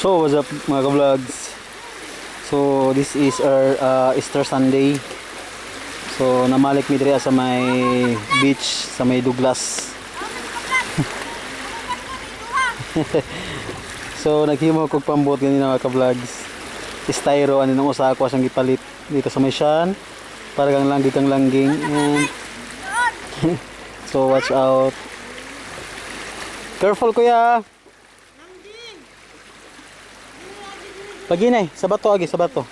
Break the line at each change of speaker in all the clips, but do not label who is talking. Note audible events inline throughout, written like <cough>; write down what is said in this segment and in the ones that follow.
So, what's up mga ka-vlogs? So, this is our uh, Easter Sunday. So, namalik mi diri sa may beach sa may Douglas. <laughs> so, naghimo kog pambot ganina mga ka-vlogs. Styro ani nang usa ako sang gipalit dito sa may shan para kang langgi kang langging and <laughs> so watch out. Careful kuya. Paginay, sa bato agi, sa bato.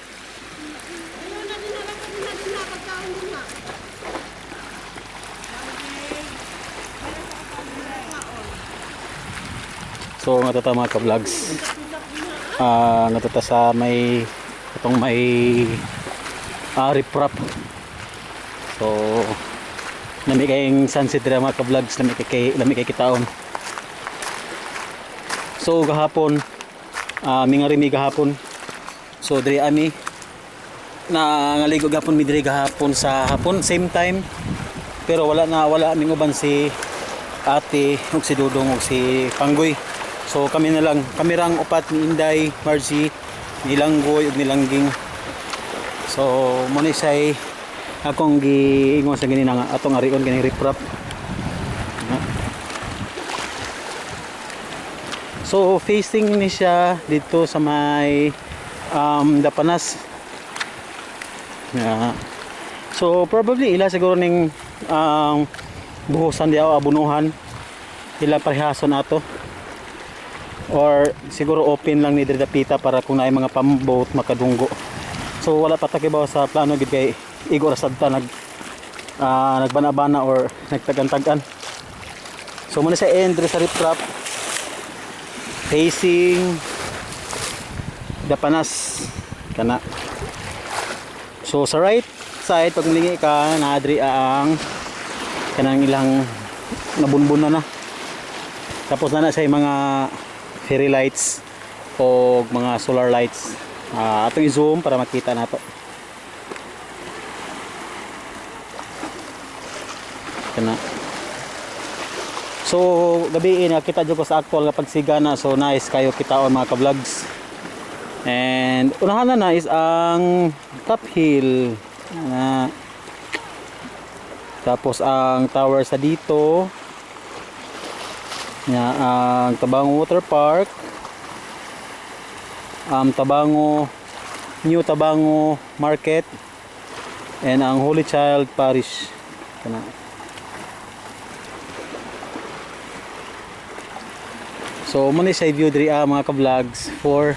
So nga tata mga ka-vlogs. Ah, nga tata sa may itong may ah, riprap. So nami kayong sunset dira mga ka-vlogs, nami kay nami kay kitaon. So gahapon ah mingarimi gahapon. So diri ami na ngaligo gahapon mi diri gahapon sa hapon same time pero wala na wala aming uban si ate ug si Dudong ug si Panggoy. So kami na lang kami rang upat ni Inday, Margie, Nilanggoy ug Nilangging. So mo ni say akong giingon sa ganina nga atong arion kini riprap. So facing ni siya dito sa may um, Dapanas. Yeah. So probably ila siguro ning um, buhusan diaw abunuhan. Ila parehason ato. Or siguro open lang ni diri dapita para kung naay mga pamboat makadunggo. So wala pa takibaw sa plano gid kay igor sadta nag ah, nagbana-bana or nagtagan-tagan. So muna sa end sa riprap facing Dapanas kana. So sa right side pag milingi ka naadri ang kanang ilang nabunbun na na. Tapos na na sa mga fairy lights o mga solar lights. Ah, atong i-zoom para makita nato kana. So, gabi ini kita jud ko sa actual nga pagsigana. So, nice kayo kitaon mga ka-vlogs. And unahan na na is ang top hill. Na tapos ang tower sa dito. Nya ang Tabango Water Park. Ang Tabango New Tabango Market and ang Holy Child Parish. Kana. So muna sa view diri ah, mga ka-vlogs for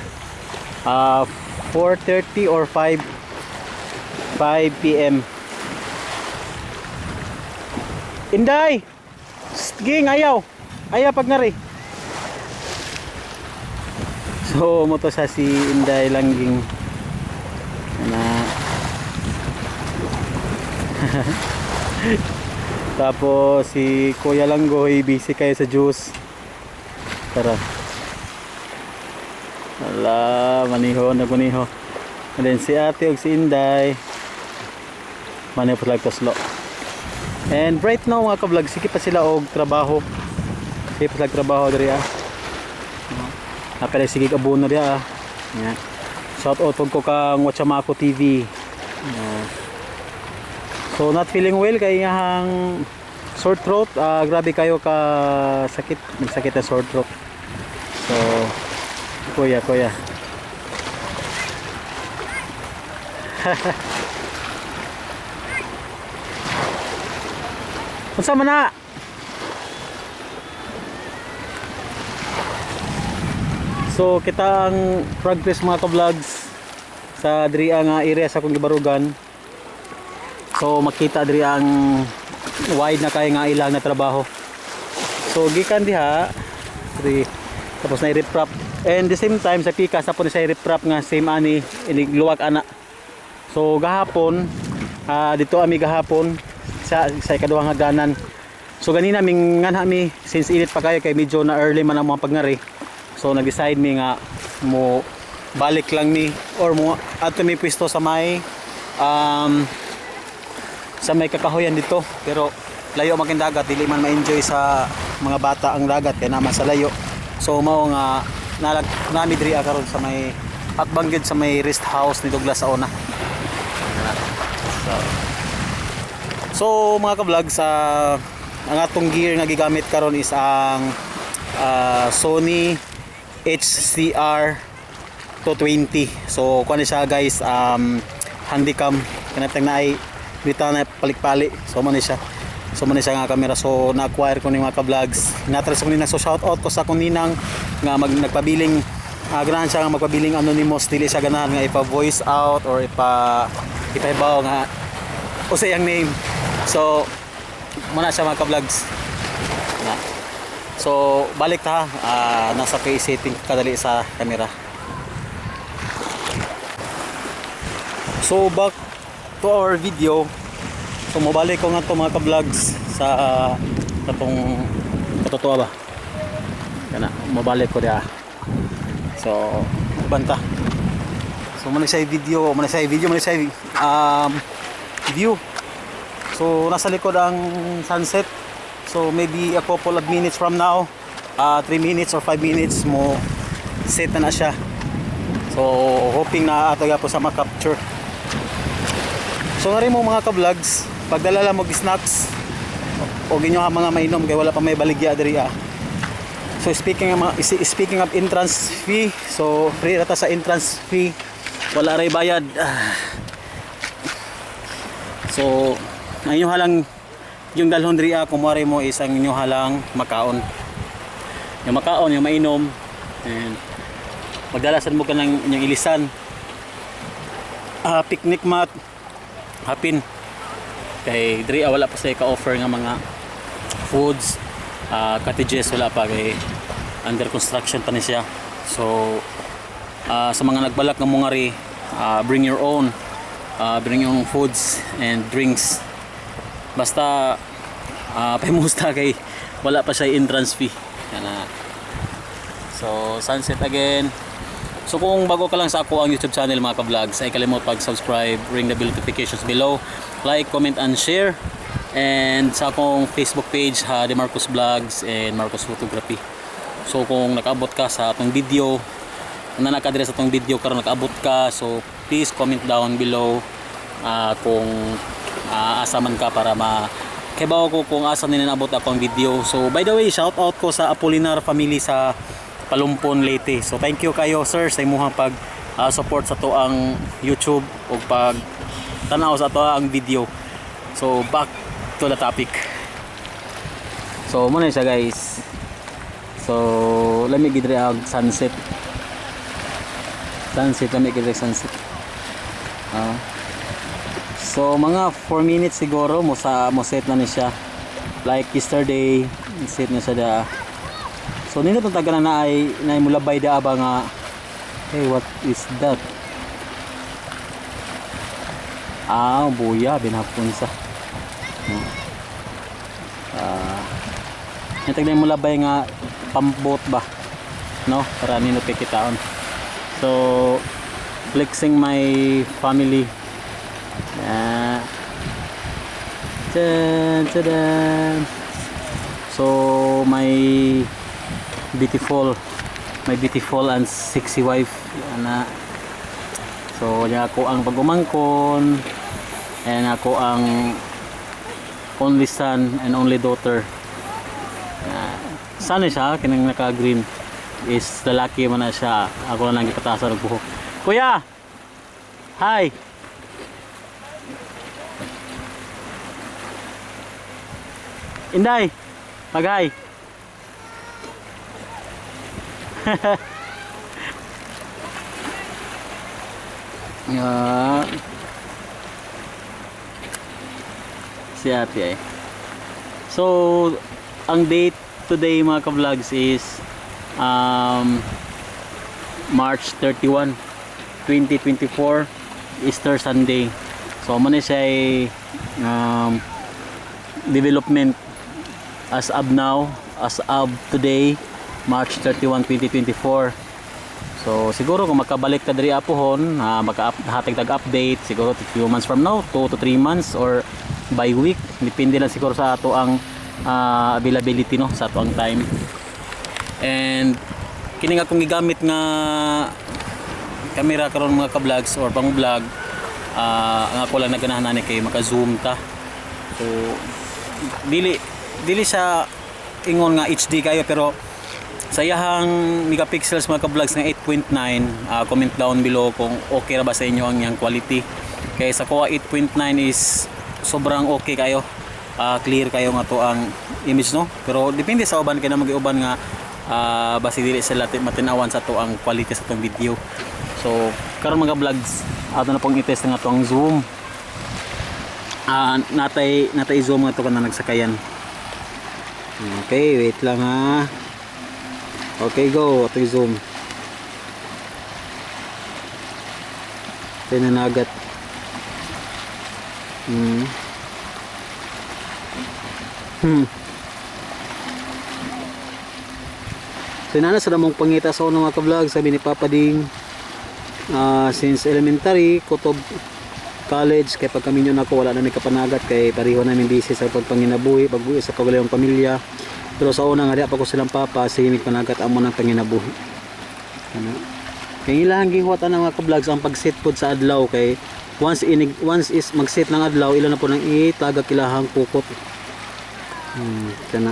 uh, 4:30 or 5 5 PM. Inday. Ging ayaw. Ayaw pag nari. So mo to sa si Inday Langging na <laughs> Tapos si Kuya Langgoy busy kayo sa juice. Tara. Ala, maniho na maniho. And then si ate ug si Inday. Maniho po like slow. And right now mga ka-vlog, sige pa sila og trabaho. Sige pa sila trabaho diri ah. Napala sige kabuno diri ah. Yeah. Shout out ko kang Watchamako TV. So not feeling well kay hang sore throat. Ah, grabe kayo ka sakit, sakit na sore throat. Kuya, kuya. <laughs> Unsa man na? So kita ang progress mga ka-vlogs sa diri nga area sa akong gibarugan. So makita diri ang wide na kay nga ilang na trabaho. So gikan diha diri tapos na i-reprap and the same time sa pika sa po sa i-reprap nga same ani inig luwag ana. So gahapon ah, dito ami gahapon sa sa ikaduhang haganan. So ganina ming nganha mi since init pa kayo kay medyo na early man ang mga pagnari. So nag-decide mi nga mo balik lang mi or mo ato mi pwesto sa may um, sa may kakahoyan dito pero layo maging dagat dili man ma-enjoy sa mga bata ang dagat kaya naman sa layo so mao nga nalag nami diri karon sa may atbangged sa may rest house ni Douglas sa una. So, so mga ka-vlog sa ang atong gear nga gigamit karon is ang ah, Sony HCR 220. So kuan siya guys um handycam kanatang naay bitaw na palik-pali. So man siya. So man siya nga camera so na-acquire ko ni mga ka-vlogs. Natras ko ni so shout out ko sa kuninang nga mag nagpabiling uh, ganahan siya nga magpabiling anonymous dili siya ganahan nga ipa voice out or ipa ipahibaw nga usa yang name. So muna siya mga ka-vlogs. So balik ta ah, nasa face setting kadali sa camera. So back to our video. So mabalik ko nga to mga ka-vlogs sa katong katotoa ba. Kana mabalik ko dia. So banta. So muna siya video, muna siya video, muna siya um view. So nasa likod ang sunset. So maybe a couple of minutes from now, uh, 3 minutes or 5 minutes mo set na na siya. So hoping na ato po sa ma-capture. So nga mo mga ka-vlogs, pagdala lang mo snacks o ginyo nga mga mainom kay wala pa may baligya diri ah. So speaking of, speaking of entrance fee, so free rata sa entrance fee. Wala ray bayad. Ah. So ang inyo halang yung dalhon diri ah, kumwari mo is ang inyo halang makaon. Yung makaon, yung mainom and magdalasan mo ka ng inyong ilisan. Ah, picnic mat, hapin kay diri ah, wala pa sa ka-offer nga mga foods. Ah, cottages wala pa kay under construction pa ni siya. So ah, sa mga nagbalak ng mungari ah, bring your own ah, bring your own foods and drinks. Basta uh, pahimusta kay wala pa siya entrance fee. Yan na. so sunset again So kung bago ka lang sa ako ang YouTube channel mga ka-vlogs, ay kalimot pag-subscribe, ring the bell notifications below, like, comment, and share. And sa akong Facebook page, ha, The Marcos Vlogs and Marcos Photography. So kung nakaabot ka sa atong video, na nakadira sa atong video karon nakaabot ka, so please comment down below ah, kung ah, asa ka para ma Kibaw ko kung asa nila naabot ako ang video. So by the way, shout out ko sa Apolinar family sa Palumpon Leyte. So thank you kayo sir sa imuhang pag ah, support sa to ang YouTube o pag tanaw sa to ang video. So back to the topic. So muna siya guys. So let me gidre ang sunset. Sunset, let me gidre sunset. Ah. so mga 4 minutes siguro mo sa mo set na ni siya. Like yesterday, set na siya da. So nino tong taga na ay na mulabay da ba nga Hey, what is that? Ah, buya binhapon sa. Ah. Uh, tagday mulabay nga pambot ba? No, para nino pikitaon. So flexing my family. Ah. Tan, tadan. So my beautiful my beautiful and sexy wife. Ana. So niya ako ang pagumangkon and ako ang only son and only daughter. Uh, sana siya kinang naka green is lalaki man na siya ako lang gipatasan og buhok. Kuya! Hi! Inday! Mag-hi <laughs> Ya. Si ate ay. So, ang date today mga ka-vlogs is um, March 31, 2024, Easter Sunday. So, man siya ay um, development as of now, as of today, March 31, 2024. So siguro kung makabalik ka diri apohon, uh, makahatag tag update siguro few months from now, 2 to 3 months or by week, depende lang siguro sa ato ang ah, availability no sa ato ang time. And kini nga akong gigamit nga camera karon mga ka-vlogs or pang vlog ah ang ako lang naganahan ni kay maka-zoom ta so dili dili siya ingon nga HD kayo pero sa iyahang megapixels mga ka-vlogs nga 8.9 ah, comment down below kung okay ra ba sa inyo ang iyang quality. Kaya sa kuha 8.9 is sobrang okay kayo. Ah, clear kayo nga to ang image no? Pero depende sa uban kay na mag-uban nga ah, basi dili sila ti- matinawan sa to ang quality sa tong video. So karon mga vlogs ato na pong i-test nga to ang zoom. Ah natay natay zoom nga to kana nagsakayan. Okay wait lang ha okay go ato zoom. Ito yung nanagat hmm. Hmm. So inana sa namong pangita sa unang mga ka-vlog sabi ni Papa Ding ah, since elementary kutob college kay pag kami yun ako wala na may kapanagat kay pareho namin busy sa pagpanginabuhi pagbuhi sa kagalayong pamilya pero sa una nga di pa ko silang papa may panagat amo ng panginabuhi ano kay ilang gihuwat ang mga ka-vlogs ang pag-set pod sa adlaw kay once inig once is mag-set ng adlaw ilan na po nang itagak ilahang kukot Hmm, kana.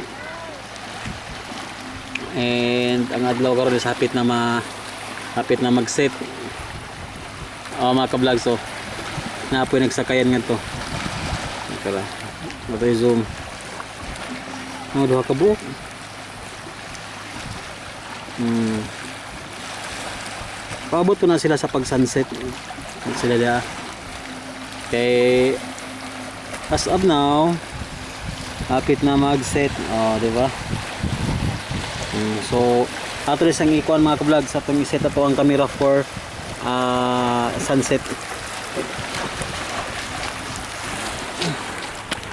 And ang adlaw karon is hapit na ma hapit na mag-set. Oh, mga ka-vlog so. Na po nagsakayan nga to. Kara. Ito yung zoom. Oh, duha ka buok. Hmm. Paabot ko na sila sa pag-sunset. Sila dia. Kay as of now, hapit na mag-set oh di ba Mm, so ato rin sang ikuan mga ka-vlog sa itong iset ato ang camera for ah, sunset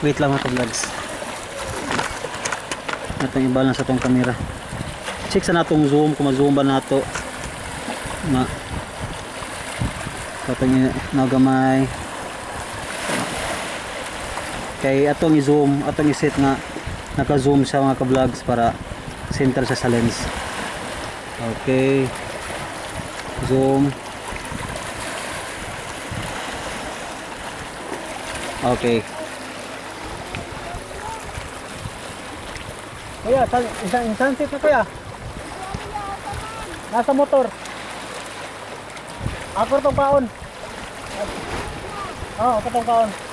wait lang mga ka-vlogs atong i-balance atong camera. Check sa natong zoom kung ma-zoom ba nato. Na atong nagamay kay atong i-zoom atong i-set nga naka-zoom sa mga ka-vlogs para center siya sa lens. Okay. Zoom. Okay San, isang sunset na kuya. Nasa motor. Ako tong paon. Oo, oh, ako tong paon.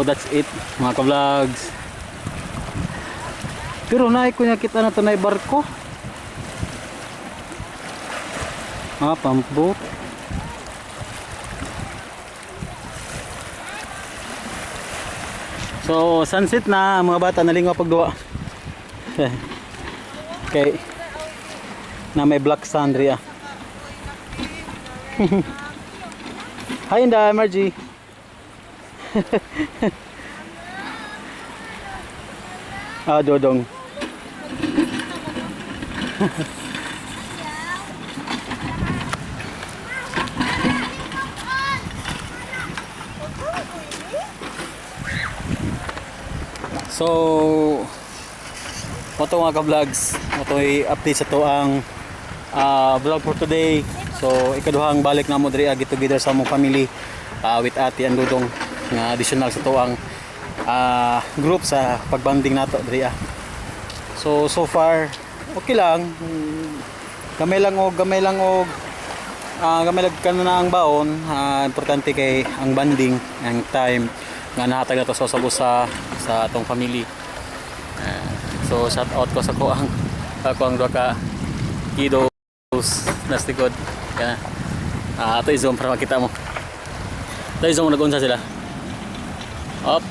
So that's it mga ka-vlogs. Pero naay ko niya kita na to barko. Ah, pambot. So sunset na mga bata nalingaw pagduwa. <laughs> okay. Na may black sand riya. <laughs> Hi Inda, Margie. Ah, Dodong. So, ito mga ka-vlogs. Ito update sa to ang ah, vlog for today. So, ikaduhang balik na mo diri agi together sa mong family ah, with ate and dudong nga additional sa to ang ah, group sa pagbanding nato diri ah. So, so far okay lang. Gamay lang og gamay lang og ah, gamay lang ka na ang baon. Ah, importante kay ang banding, ang time nga nahatag na to sa usa sa atong family. Ah, so shout out ko sa ko ang ako ang duha ka kiddos nas likod. Kaya ah ato i-zoom para makita mo. I-zoom mo nag-unsa sila. Up.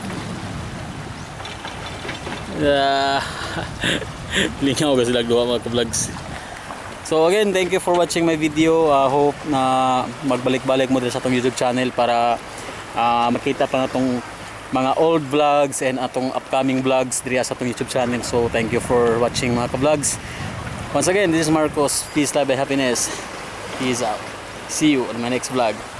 Ah, <laughs> lingaw ka sila duha mga ka-vlogs. So again, thank you for watching my video. Uh, hope na magbalik-balik mo din sa atong YouTube channel para ah, makita pa na itong mga old vlogs and atong upcoming vlogs diri sa atong YouTube channel. So thank you for watching mga ka-vlogs. Once again, this is Marcos. Peace, love, and happiness. Peace out. See you on my next vlog.